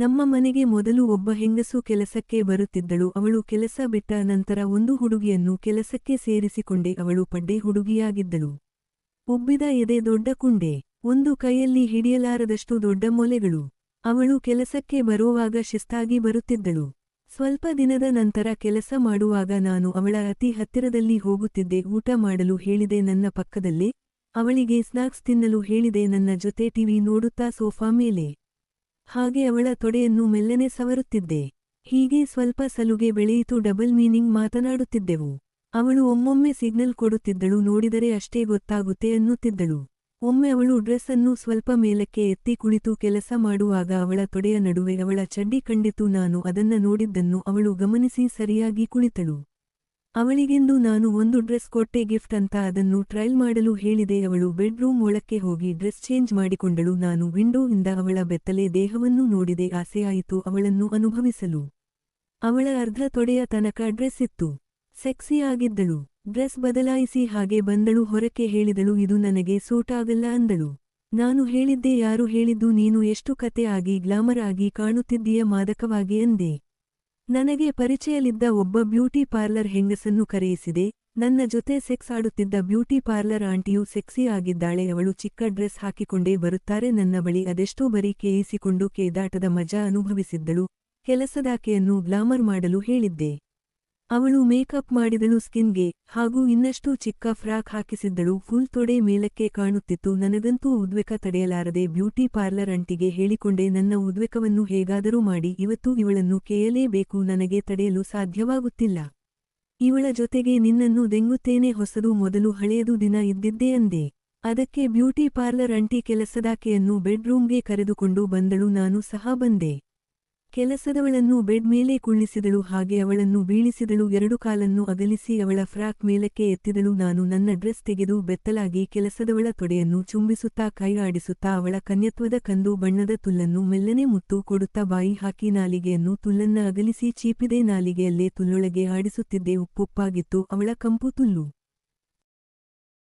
ನಮ್ಮ ಮನೆಗೆ ಮೊದಲು ಒಬ್ಬ ಹೆಂಗಸು ಕೆಲಸಕ್ಕೆ ಬರುತ್ತಿದ್ದಳು. ಅವಳು ಕೆಲಸ ಬಿಟ್ಟ ನಂತರ ಒಂದು ಹುಡುಗಿಯನ್ನು ಕೆಲಸಕ್ಕೆ ಸೇರಿಸಿಕೊಂಡೆ. ಅವಳು ಪಡ್ಡೆ ಹುಡುಗಿಯಾಗಿದ್ದಳು. ಉಬ್ಬಿದ ಎದೆ ದೊಡ್ಡ ಕುಂಡೆ. ಒಂದು ಕೈಯಲ್ಲಿ ಹಿಡಿಯಲಾರದಷ್ಟು ದೊಡ್ಡ ಮೊಲೆಗಳು. ಅವಳು ಕೆಲಸಕ್ಕೆ ಬರುವಾಗ ಶಿಸ್ತಾಗಿ ಬರುತ್ತಿದ್ದಳು. ಸ್ವಲ್ಪ ದಿನದ ನಂತರ ಕೆಲಸ ಮಾಡುವಾಗ ನಾನು ಅವಳ ಅತಿ ಹತ್ತಿರದಲ್ಲಿ ಹೋಗುತ್ತಿದ್ದೆ. ಊಟ ಮಾಡಲು ಹೇಳಿದೆ, ನನ್ನ ಪಕ್ಕದಲ್ಲೇ ಅವಳಿಗೆ ಸ್ನಾಕ್ಸ್ ತಿನ್ನಲು ಹೇಳಿದೆ. ನನ್ನ ಜೊತೆ ಟಿವಿ ನೋಡುತ್ತಾ ಸೋಫಾ ಮೇಲೆ ಹಾಗೆ ಅವಳ ತೊಡೆಯನ್ನು ಮೆಲ್ಲನೆ ಸವರುತ್ತಿದ್ದೆ. ಹೀಗೆ ಸ್ವಲ್ಪ ಸಲುಗೆ ಬೆಳೆಯಿತು ಡಬಲ್ ಮೀನಿಂಗ್ ಮಾತನಾಡುತ್ತಿದ್ದೆವು. ಅವಳು ಒಮ್ಮೊಮ್ಮೆ ಸಿಗ್ನಲ್ ಕೊಡುತ್ತಿದ್ದಳು, ನೋಡಿದರೆ ಅಷ್ಟೇ ಗೊತ್ತಾಗುತ್ತೆ ಅನ್ನುತ್ತಿದ್ದಳು. ಒಮ್ಮೆ ಅವಳು ಡ್ರೆಸ್ ಅನ್ನು ಸ್ವಲ್ಪ ಮೇಲಕ್ಕೆ ಎತ್ತಿ ಕುಳಿತು ಕೆಲಸ ಮಾಡುವಾಗ ಅವಳ ತೊಡೆಯ ನಡುವೆ ಅವಳ ಚಡ್ಡಿ ಕಂಡಿತು. ನಾನು ಅದನ್ನ ನೋಡಿದ್ದನ್ನು ಅವಳು ಗಮನಿಸಿ ಸರಿಯಾಗಿ ಕುಳಿತಳು. ಅವಳಿಗೆಂದು ನಾನು ಒಂದು ಡ್ರೆಸ್ ಕೊಟ್ಟೆ ಗಿಫ್ಟ್ ಅಂತ ಅದನ್ನು ಟ್ರಯಲ್ ಮಾಡಲು ಹೇಳಿದೆ. ಅವಳು ಬೆಡ್ರೂಮ್ ಒಳಕ್ಕೆ ಹೋಗಿ ಡ್ರೆಸ್ ಚೇಂಜ್ ಮಾಡಿಕೊಂಡಳು. ನಾನು ವಿಂಡೋ ಅವಳ ಬೆತ್ತಲೆ ದೇಹವನ್ನು ನೋಡಿದೆ. ಆಸೆಯಾಯಿತು ಅವಳನ್ನು ಅನುಭವಿಸಲು. ಅವಳ ಅರ್ಧ ತೊಡೆಯ ತನಕ ಡ್ರೆಸ್ ಇತ್ತು. ಸೆಕ್ಸಿಯಾಗಿದ್ದಳು ಡ್ರೆಸ್ ಬದಲಾಯಿಸಿ ಹಾಗೆ ಬಂದಳು. ಹೊರಕ್ಕೆ ಹೇಳಿದಳು, ಇದು ನನಗೆ ಸೂಟ್ ಆಗಲ್ಲ ಅಂದಳು. ನಾನು ಹೇಳಿದ್ದೆ, ಯಾರು ಹೇಳಿದ್ದು, ನೀನು ಎಷ್ಟು ಕತೆ ಆಗಿ ಗ್ಲಾಮರ್ ಆಗಿ ಕಾಣುತ್ತಿದ್ದೀಯ ಮಾದಕವಾಗಿ ಅಂದೆ. ನನಗೆ ಪರಿಚಯಲಿದ್ದ ಒಬ್ಬ ಬ್ಯೂಟಿ ಪಾರ್ಲರ್ ಹೆಂಗಸನ್ನು ಕರೆಯಿಸಿದೆ. ನನ್ನ ಜೊತೆ ಸೆಕ್ಸ್ ಆಡುತ್ತಿದ್ದ ಬ್ಯೂಟಿ ಪಾರ್ಲರ್ ಆಂಟಿಯು ಸೆಕ್ಸಿ ಆಗಿದ್ದಾಳೆ. ಅವಳು ಚಿಕ್ಕ ಡ್ರೆಸ್ ಹಾಕಿಕೊಂಡೇ ಬರುತ್ತಾರೆ. ನನ್ನ ಬಳಿ ಅದೆಷ್ಟೋ ಬರೀ ಕೇಯಿಸಿಕೊಂಡು ಕೇದಾಟದ ಮಜಾ ಅನುಭವಿಸಿದ್ದಳು. ಕೆಲಸದಾಕೆಯನ್ನು ಗ್ಲಾಮರ್ ಮಾಡಲು ಹೇಳಿದ್ದೆ. ಅವಳು ಮೇಕಪ್ ಮಾಡಿದಳು ಸ್ಕಿನ್ಗೆ, ಹಾಗೂ ಇನ್ನಷ್ಟು ಚಿಕ್ಕ ಫ್ರಾಕ್ ಹಾಕಿಸಿದ್ದಳು. ಫುಲ್ ತೊಡೆ ಮೇಲಕ್ಕೆ ಕಾಣುತ್ತಿತ್ತು. ನನಗಂತೂ ಉದ್ವೇಕ ತಡೆಯಲಾರದೆ ಬ್ಯೂಟಿ ಪಾರ್ಲರ್ ಅಂಟಿಗೆ ಹೇಳಿಕೊಂಡೆ, ನನ್ನ ಉದ್ವೇಕವನ್ನು ಹೇಗಾದರೂ ಮಾಡಿ, ಇವತ್ತು ಇವಳನ್ನು ಕೇಯಲೇಬೇಕು ನನಗೆ ತಡೆಯಲು ಸಾಧ್ಯವಾಗುತ್ತಿಲ್ಲ. ಇವಳ ಜೊತೆಗೆ ನಿನ್ನನ್ನು ದೆಂಗುತ್ತೇನೆ ಹೊಸದು ಮೊದಲು ಹಳೆಯದು ದಿನ ಇದ್ದಿದ್ದೇ ಅಂದೆ. ಅದಕ್ಕೆ ಬ್ಯೂಟಿ ಪಾರ್ಲರ್ ಅಂಟಿ ಕೆಲಸದಾಕೆಯನ್ನು ಬೆಡ್ರೂಮ್ಗೆ ಕರೆದುಕೊಂಡು ಬಂದಳು, ನಾನು ಸಹ ಬಂದೆ. ಕೆಲಸದವಳನ್ನು ಬೆಡ್ ಮೇಲೆ ಕುಳ್ಳಿಸಿದಳು, ಹಾಗೆ ಅವಳನ್ನು ಬೀಳಿಸಿದಳು, ಎರಡು ಕಾಲನ್ನು ಅಗಲಿಸಿ ಅವಳ ಫ್ರಾಕ್ ಮೇಲಕ್ಕೆ ಎತ್ತಿದಳು. ನಾನು ನನ್ನ ಡ್ರೆಸ್ ತೆಗೆದು ಬೆತ್ತಲಾಗಿ ಕೆಲಸದವಳ ತೊಡೆಯನ್ನು ಚುಂಬಿಸುತ್ತಾ ಕೈ ಆಡಿಸುತ್ತಾ ಅವಳ ಕನ್ಯತ್ವದ ಕಂದು ಬಣ್ಣದ ತುಲ್ಲನ್ನು ಮೆಲ್ಲನೆ ಮುತ್ತು ಕೊಡುತ್ತಾ ಬಾಯಿ ಹಾಕಿ ನಾಲಿಗೆಯನ್ನು ತುಲ್ಲನ್ನ ಅಗಲಿಸಿ ಚೀಪಿದೆ. ನಾಲಿಗೆಯಲ್ಲೇ ತುಲ್ಲೊಳಗೆ ಆಡಿಸುತ್ತಿದ್ದೆ, ಉಪ್ಪುಪ್ಪಾಗಿತ್ತು, ಅವಳ ಕಂಪು ತುಲ್ಲು.